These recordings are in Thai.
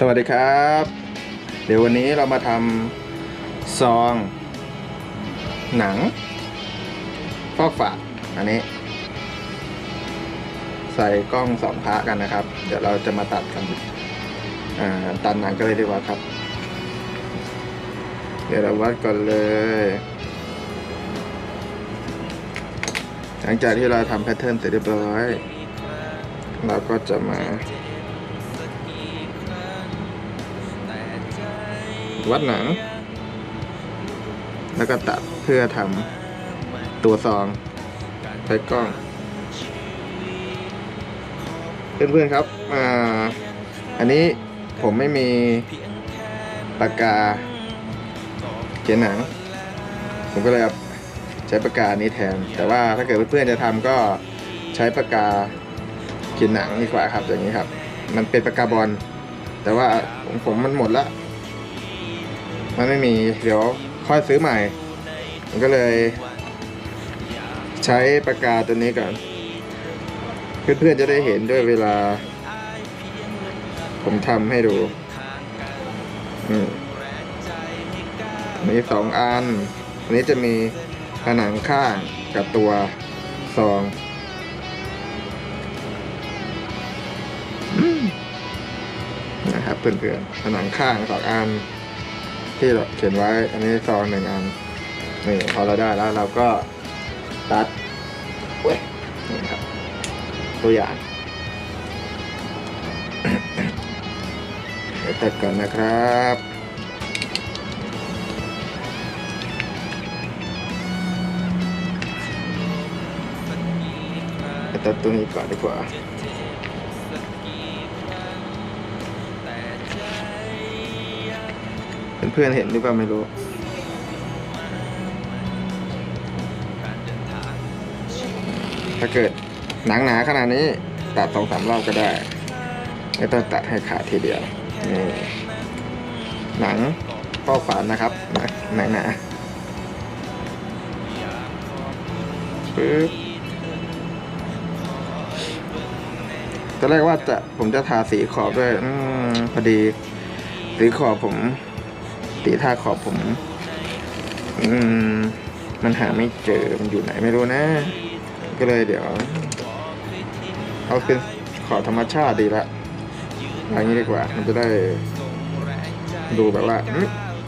สวัสดีครับ เดี๋ยววันนี้เรามาทำซอง หนัง ฟอกฝาอันนี้ ใส่กล้องสองพระกันนะครับ เดี๋ยวเราจะมาตัดกันตัดหนังกันเลยดีกว่าครับ เดี๋ยวเราวัดก่อนเลย หลังจากที่เราทำแพทเทิร์นเสร็จเรียบร้อย เราก็จะมา วัดหนัง แล้วก็ตัดเพื่อทำตัวซองใช้กล้อง เพื่อนๆครับอ่าอันนี้ผมไม่มีปากกาเขียนหนัง ผมก็เลยใช้ปากกานี้แทน แต่ว่าถ้าเกิดเพื่อนๆจะทำก็ใช้ปากกาเขียนหนังดีกว่าครับอย่างนี้ครับ มันเป็นปากกาบอลแต่ว่าของผมมันหมดละ มันไม่มีเดี๋ยวค่อยซื้อใหม่ผมก็เลย ใช้ปากกาตัวนี้ก่อน เพื่อนๆจะได้เห็นด้วยเวลา ผมทำให้ดูมีสองอัน อันนี้จะมีผนังข้างกับตัวซองนะครับเพื่อนๆผนังข้างสองอัน ที่เราเขียนไว้ อันนี้ซองหนึ่งอันนี่พอเราได้แล้วเราก็ตัดเว้ยนี่ครับ ตัวอย่างเดี๋ยวตัดก่อนนะครับตัดตัวนี้ก่อนดีกว่า พื่อนๆเห็นหรือเปล่าไม่รู้ ถ้าเกิดหนังหนาขนาดนี้ ตัดสองสามรอบก็ได้ไม่ต้องตัดให้ขาดทีเดียวนี่หนังฟอกฝานนะครับหนังหนาปึ๊บตอนแรกว่าจะผมจะทาสีขอบด้วยอพอดีสีขอบผม สีทาขอบผม อืม มันหาไม่เจอ มันอยู่ไหนไม่รู้นะ ก็เลยเดี๋ยว เอาเป็นขอบธรรมชาติดีละอย่างนี้ดีกว่า มันจะได้ดูแบบว่า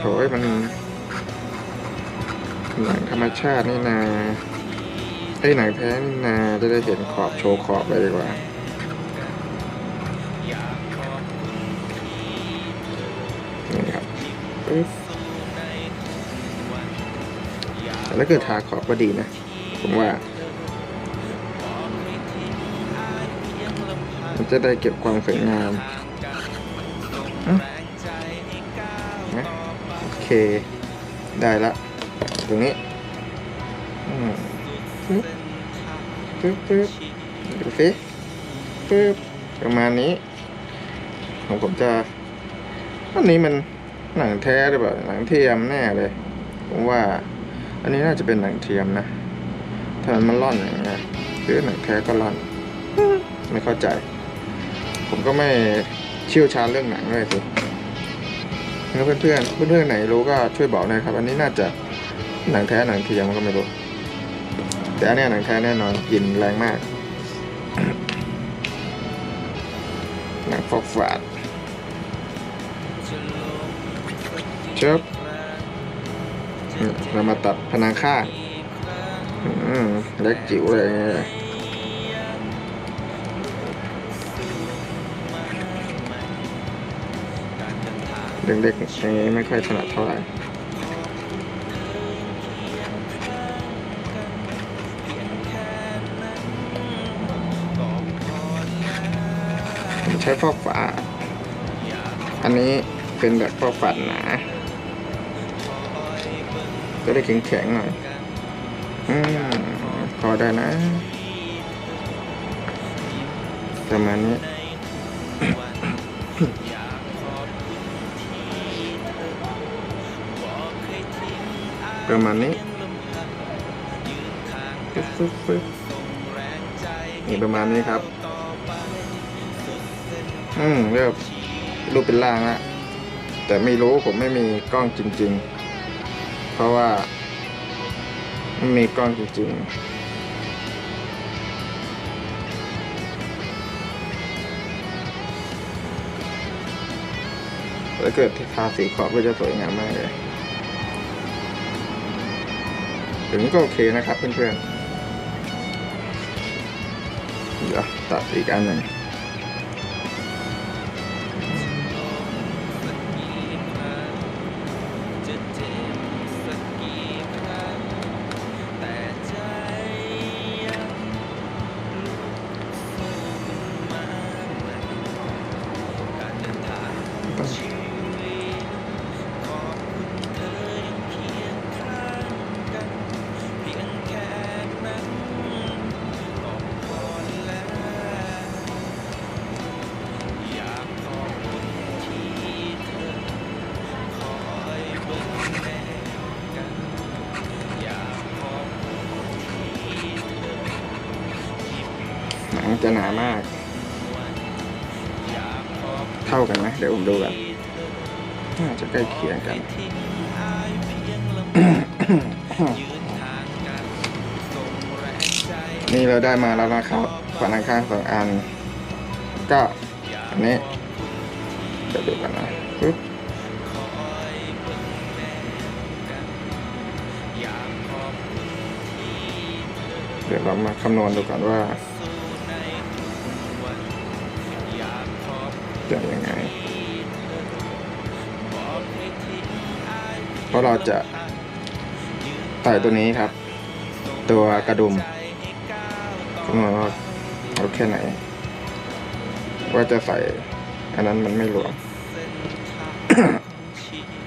โอ้ยมันหนังธรรมชาตินี่นาไอ้หนังแท้นี่นาจะได้เห็นขอบโชว์ขอบเลยดีกว่า แต่ถ้าเกิดทาขอบก็ดีนะ ผมว่า มันจะได้เก็บความสวยงามนะโอเค ได้ละ ตรงนี้ปึ๊บปึ๊บปึ๊บดูสิปึ๊บประมาณนี้ ของผมจะอันนี้มันหนังแท้หรือเปล่าหนังเทียมแน่เลย ผมว่า อันนี้น่าจะเป็นหนังเทียมนะถ้ามันร่อนอย่างเงี้ยหรือหนังแท้ก็ร่อน ไม่เข้าใจ ผมก็ไม่เชี่ยวชาญเรื่องหนังเลยสิแล้วเพื่อนเพื่อนเพื่อนๆไหนรู้ก็ช่วยบอกหนะครับ อันนี้น่าจะหนังแท้หนังเทียมก็ไม่รู้ แต่อันนี้หนังแท้แน่นอนกลิ่นแรงมาก หนังฟอกฝาดเชิบ เรามาตัดผนังข้างอืมเล็กจิ๋วเลยเนี่ยเด็กๆอย่างนี้ไม่ค่อยถนัดเท่าไหร่ใช้ฟอกฝา อันนี้เป็นแบบฟอกฝาหนา จะได้แข็งๆหน่อยอืมพอได้นะประมาณนี้ประมาณนี้ฟึ๊บฟึ๊บฟึ๊บนี่ประมาณนี้ครับ อืมเรียบรูปเป็นร่างละแต่ไม่รู้ผมไม่มีกล้องจริง ๆ ราะว่าไม่มีกล้องจริงๆถ้าเกิดทาสีขอบก็จะสวยงามมากเลยอย่างนี้ก็โอเคนะครับเพื่อนๆ เดี๋ยวตัดอีกอันหนึ่ง จะหนามากวันอยากขอบเท่ากันไหมเดี๋ยวผมดูกันที่เธอน่าจะใกล้เคียงกันทิ้งอายเพียงลำพังยืนทางกันส่งแรงใจนี่เราได้มาแล้วนะครับฝันข้างๆสองอัน ก็อันนี้เดี๋ยวดูกันนะปึ๊บคอยเบิ่งแนวกันอยากขอบคุณที่เธอเดี๋ยวเรามาคำนวณดูก่อนว่า เพราะเราจะใส่ตัวนี้ครับ ตัวกระดุมใจให้ก้าวต่อคำนวณว่าเอาแค่ไหน ว่าจะใส่ อันนั้นมันไม่รวมเส้างชีวิต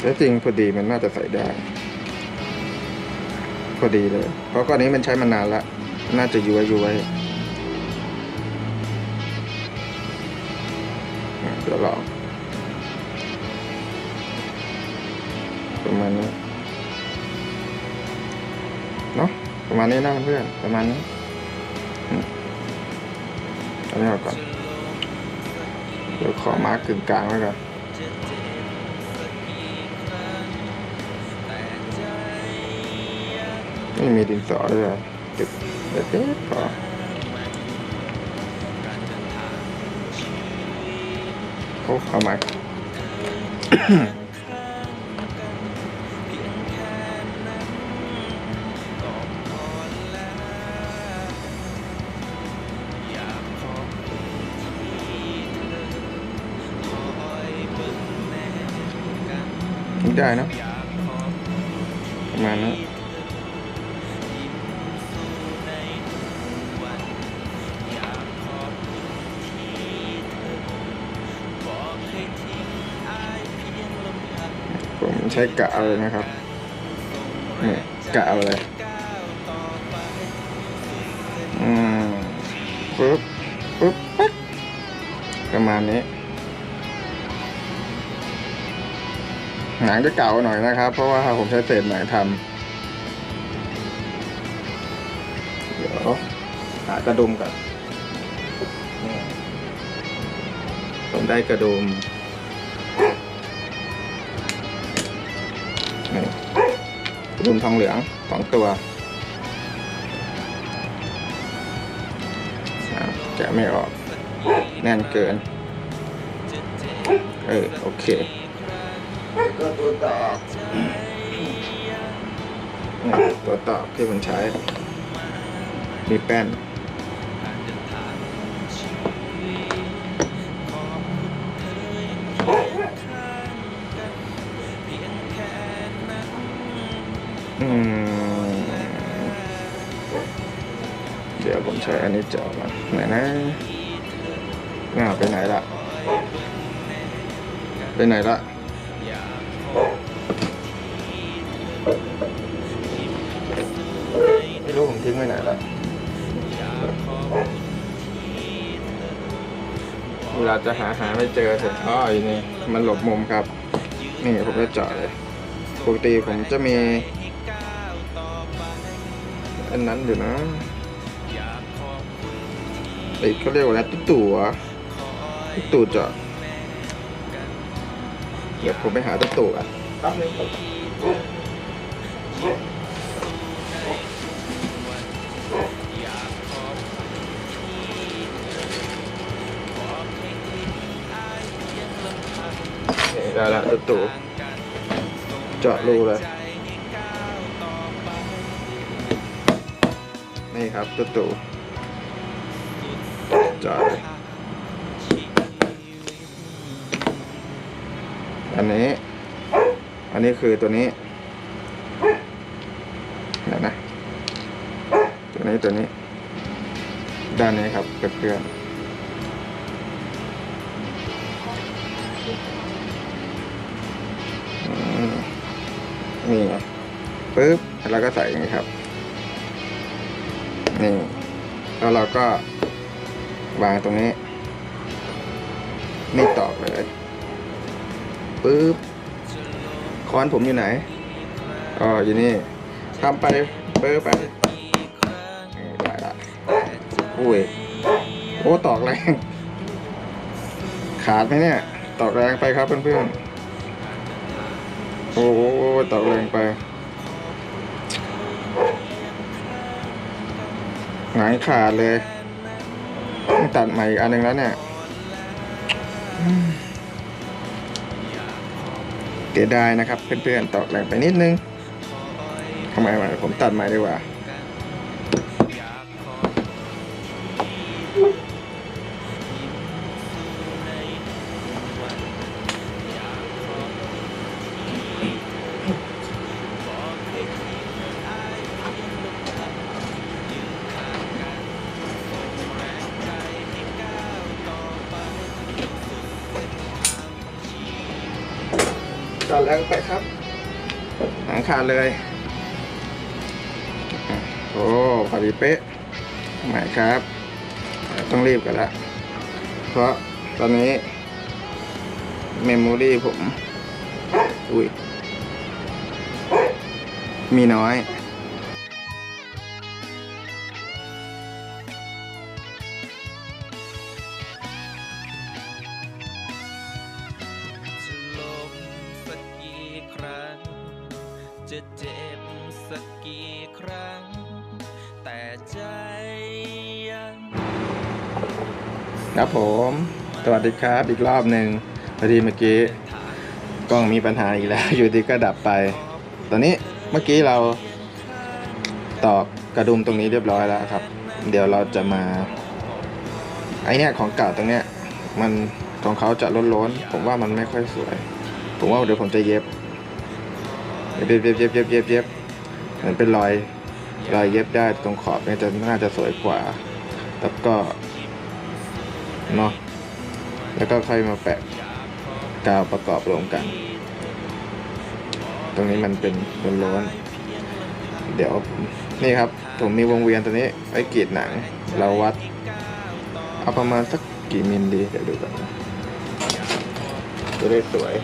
แต่จริงพอดีมันน่าจะใส่ได้ พอดีเลย เพราะก้อนนี้มันใช้มานานละ น่าจะย้วยย้วย อะเดี๋ยวลองประมาณนี้เนาะประมาณนี้นะเพื่อนประมาณนี้อืมเอันนี้เอาก่อนเดี๋ยวขอมาร์กกึ่งกลางไว้ก่อนไม่มีดินสอด้วยจุดเด็ดๆพอ โอ้เอามาข้างกั ช้กะเอาเลยนะครับนี่กะเอาเลยอืมปึ๊บปึ๊บปั๊บประมาณนี้ หนังจะเก่าหน่อยนะครับ เพราะว่าผมใช้เศษหนังทำเดี๋ยวหากระดุมก่อนผมได้กระดุม ดุมทองเหลืองสองตัวจะแกะไม่ออกแน่นเกิน เออ โอเคก็ตัวต่อตัวต่อที่ผมใช้ มีแป้น ช้อันนี้เจาะมันไหนนะน่าไปไหนละไปไหนละไม่รู้ผมทิ้งไว้ไหนละเวลาจะหาหาไม่เจอเสร็จอ๋ออยู่นี่มันหลบมุมครับ นี่ผมจะเจาะเลยปกติผมจะมี อันนั้นอยู่นะ ไอ้เขาเรียกว่าอะไรตุ๊ตู่เหรอตุ๊ตู่เจาะเดี๋ยวผมไปหาตุ๊ตู่อะครับนี่ได้ละตุ๊ตู่เจาะรูเลยนี่ครับตุ๊ตู่ จ อันนี้ อันนี้คือตัวนี้เดี๋ยวนะ ตัวนี้ตัวนี้ ด้านนี้ครับเพื่อนนี่ปึ๊บ แล้วก็ใส่อย่างนี้ครับ นี่ แล้วเราก็ วางตรงนี้นี่ตอกเลยปึ๊บค้อนผมอยู่ไหนอ๋ออยู่นี่ทำไปเปึ๊บไปได้ละอุ้ยโอ้ตอกแรง ขาดไหมเนี่ย ตอกแรงไปครับเพื่อนๆโอ้โหตอกแรงไปหงายขาดเลย ต้องตัดใหม่อีกอันหนึ่งแล้วเนี่ยเสียดายนะครับเพื่อนๆตอกแรงไปนิดนึงทำไมวะผมตัดใหม่ดีกว่า อดแล้วไปครับ หางขาดเลย โอ้พอดีเป๊ะหมายครับ ต้องรีบกันละเพราะตอนนี้ เมมโมรี่ผม อุ้ยมีน้อย จะเจ็บสักกี่ครั้ง แต่ใจยังครับผม สวัสดีครับ อีกรอบหนึ่งพอดีเมื่อกี้กล้องมีปัญหาอีกแล้ว อยู่ดีก็ดับไป ตอนนี้เมื่อกี้เราตอกกระดุมตรงนี้เรียบร้อยแล้วครับ เดี๋ยวเราจะมาไอเนี้ยของเก่าตรงเนี้ยมันของเขาจะล้นๆผมว่ามันไม่ค่อยสวย ผมว่าเดี๋ยวผมจะเย็บ เย็บเย็บเย็บเย็บเย็บเย็บเหมือนเป็นรอยรอยเย็บได้ตรงขอบเนี่ยจะน่าจะสวยกว่า แล้วก็เนาะแล้วก็ค่อยมาแปะกาวประกอบรวมกัน ตรงนี้มันเป็นโล้นเดี๋ยวนี่ครับผมมีวงเวียนตัวนี้ไว้กรีดหนัง เราวัด เอาประมาณสักกี่มิลดีเดี๋ยวดูกันจะได้สวย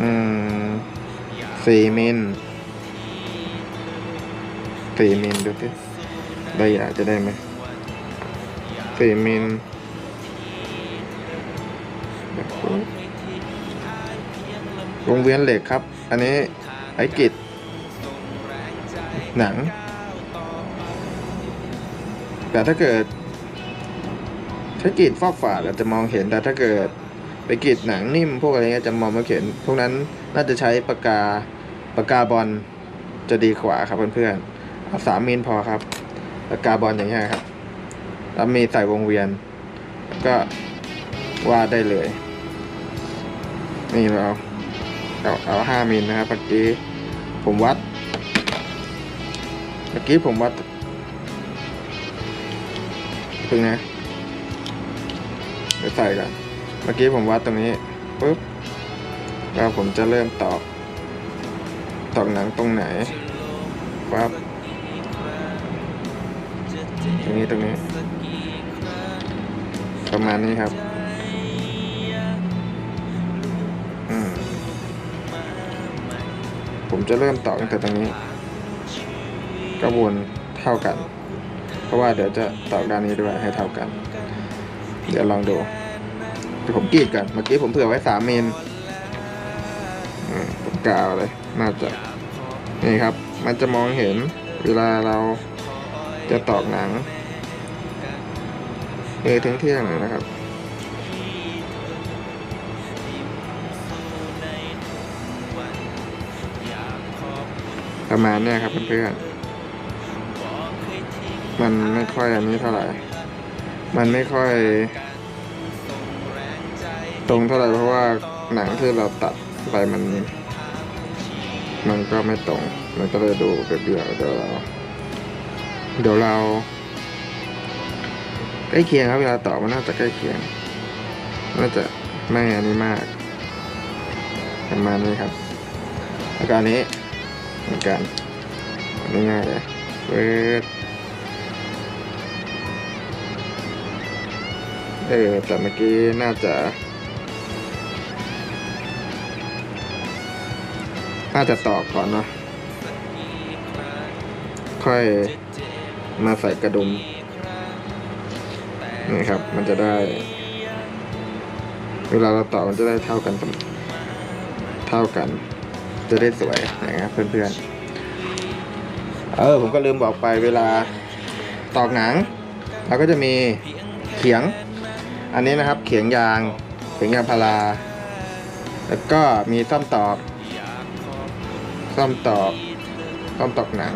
อืมสี่มิลสี่มิลดูสิได้ยาจะได้ไหมสี่มิลวงเวียนเหล็กครับ อันนี้ไอ้กิดหนัง แต่ถ้าเกิดถ้ากรีดฟอกฝาดอาจะมองเห็นแต่ถ้าเกิด ไปกรีดหนังนิ่มพวกอะไรเงี้ยจะมองม่เห็นพวกนั้นน่าจะใช้ปากกาปากกาบอลจะดีกว่าครับเพื่อนๆเอาสามมิลพอครับปากกาบอลอย่างเงี้ยครับแล้วมีใส่วงเวียน ก็วาดได้เลยนี่เราเอาเอาห้ามิลนะครับเมื่อกี้ผมวัด เมื่อกี้ผมวัดพึ่งนะเดี๋ยวใส่ก่อน เมื่อกี้ผมวัดตรงนี้ปุ๊บแล้วผมจะเริ่มตอกตอกหนังตรงไหนปั๊บตรงนี้ตรงนี้ ประมาณนี้ครับอืมผมจะเริ่มต่อตั้งแต่ตรงนี้ก็วนเท่ากัน เพราะว่าเดี๋ยวจะต่อด้านนี้ด้วยให้เท่ากัน เดี๋ยวลองดู ดี๋ยวผมกรีดกันเมื่อกี้ผมเผื่อไว้สามมิลอืมผมกาวเลยน่าจะนี่ครับ มันจะมองเห็นเวลาเราจะตอกหนังเออทิ้งเที่ยงๆหน่อยนะครับประมาณเนี้ยครับเพื่อนๆมันไม่ค่อยอันนี้เท่าไหร่ มันไม่ค่อย ตรงเท่าไหร่เพราะว่าหนังที่เราตัดไปมัน มันก็ไม่ตรง มันก็เลยดูเบี้ยวๆเดี๋ยวเราเดี๋ยวเราใกล้เคียงครับเวลาต่อมันน่าจะใกล้เคียง น่าจะไม่อันนี้มากประมาณนี้ครับแล้วก็อันนี้เหมือนกันอันนี้ง่ายเลยเปิดเออแต่เมื่อกี้น่าจะ น่าจะตอกก่อนเนาะค่อยมาใส่กระดุมนี่ครับ มันจะได้ เวลาเราต่อมันจะได้เท่ากันเท่ากัน จะได้สวยนะครับเพื่อนๆเออผมก็ลืมบอกไปเวลาตอกหนังเราก็จะมีเขียง อันนี้นะครับ เขียงยาง เขียงยางพารา แล้วก็มีซ่อมตอก ซ่อมตอกซ่อมตอกหนัง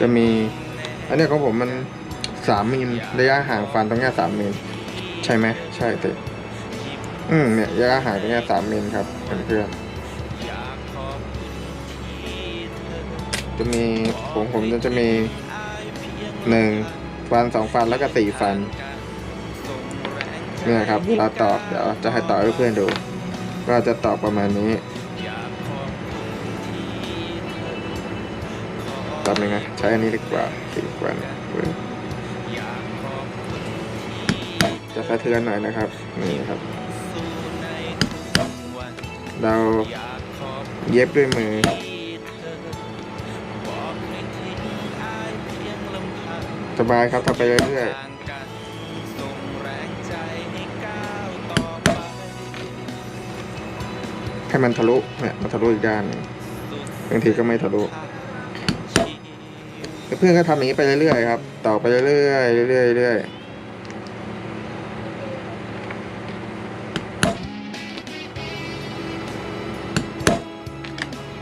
จะมี อันนี้ของผมมันสามมิลระยะห่างฟันตรงนี้สามมิลใช่ไหมใช่ติอืมเนี่ยระยะห่างตรงนี้สามมิลครับเพื่อนๆจะมีผมผมจะมีหนึ่งฟันสองฟันแล้วก็สี่ฟันเนี่ยครับเวลาตอบเดี๋ยวจะให้ตอบให้เพื่อนดู ก็จะตอบประมาณนี้ ตอบยังไงใช้อันนี้ดีกว่าสี่ฟันเว้ยจะสะเทือนหน่อยนะครับ นี่ครับ เราเย็บด้วยมือสบายครับทำไปเรื่อยๆให้มันทะลุเนี่ยมันทะลุอีกด้านนึงบางทีก็ไม่ทะลุ พื่อนก็ทำอย่างนี้ไปเรื่อยๆครับ ต่อไปเรื่อยๆเรื่อยๆเรื่อยๆ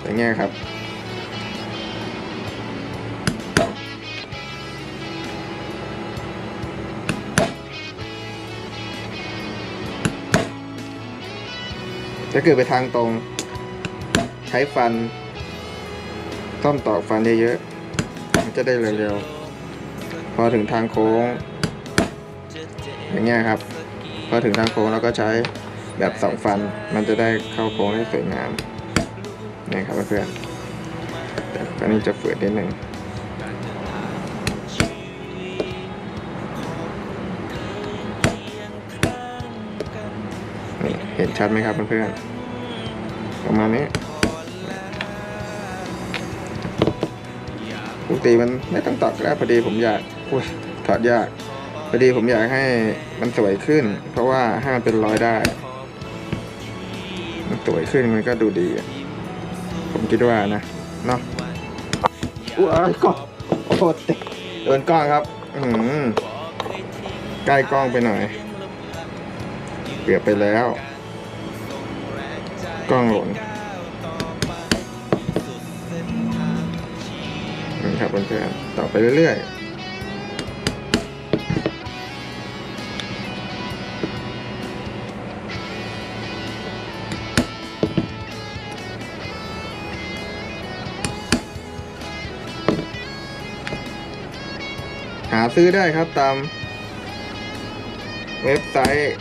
อย่างเงี้ยครับถ้าเกิดไปทางตรง ใช้ฟัน ต้อมตอกฟันเยอะๆ จะได้เร็วๆ พอถึงทางโค้ง อย่างเงี้ยครับ พอถึงทางโค้งเราก็ใช้แบบสองฟัน มันจะได้เข้าโค้งได้สวยงามนี่ครับเพื่อนแต่อันนี้จะฝืดนิดหนึ่งนี่เห็นชัดไหมครับเพื่อนๆประมาณนี้ กติมันไม่ต้องตอกแล้วพอดีผมอยากอุ้ยถอดยากพอดีผมอยากให้มันสวยขึ้น เพราะว่าให้มันเป็นรอยได้ มันสวยขึ้นมันก็ดูดี ผมคิดว่านะเนาะอุ้ยกล้อโอ้โหเตะโดนกล้องครับ อืมใกล้กล้องไปหน่อยเกือบไปแล้ว กล้องหล่น นี่ครับเพื่อนๆต่อไปเรื่อยๆหาซื้อได้ครับตามเว็บไซต์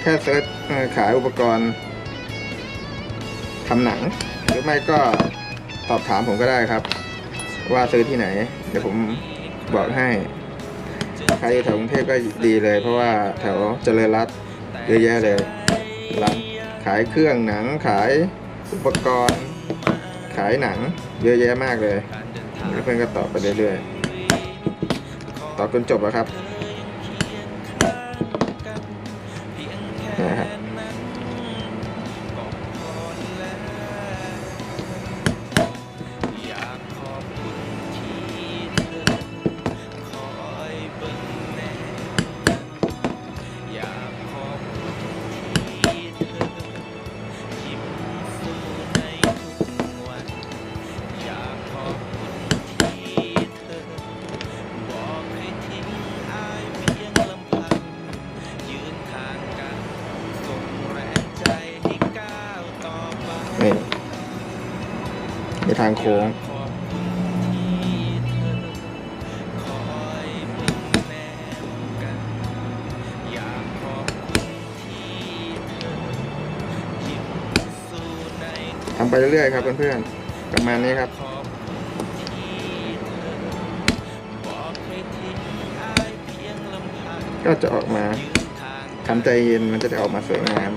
แค่เซิร์ชขายอุปกรณ์ทำหนัง หรือไม่ก็สอบถามผมก็ได้ครับ ว่าซื้อที่ไหน เดี๋ยวผมบอกให้ ใครอยู่แถวกรุงเทพก็ดีเลย เพราะว่าแถวเจริญรัตเยอะแยะเลยร้านขายเครื่องหนังขายอุปกรณ์ ขายหนัง เยอะแยะมากเลยเพื่อนก็ตอบไปเรื่อยๆตอบจนจบแล้วครับางโค้ง ทำไปเรื่อยๆครับเพื่อนๆ ประมาณนี้ครับก็จะออกมาทำใจเย็นมันจะได้ออกมาสวยงาม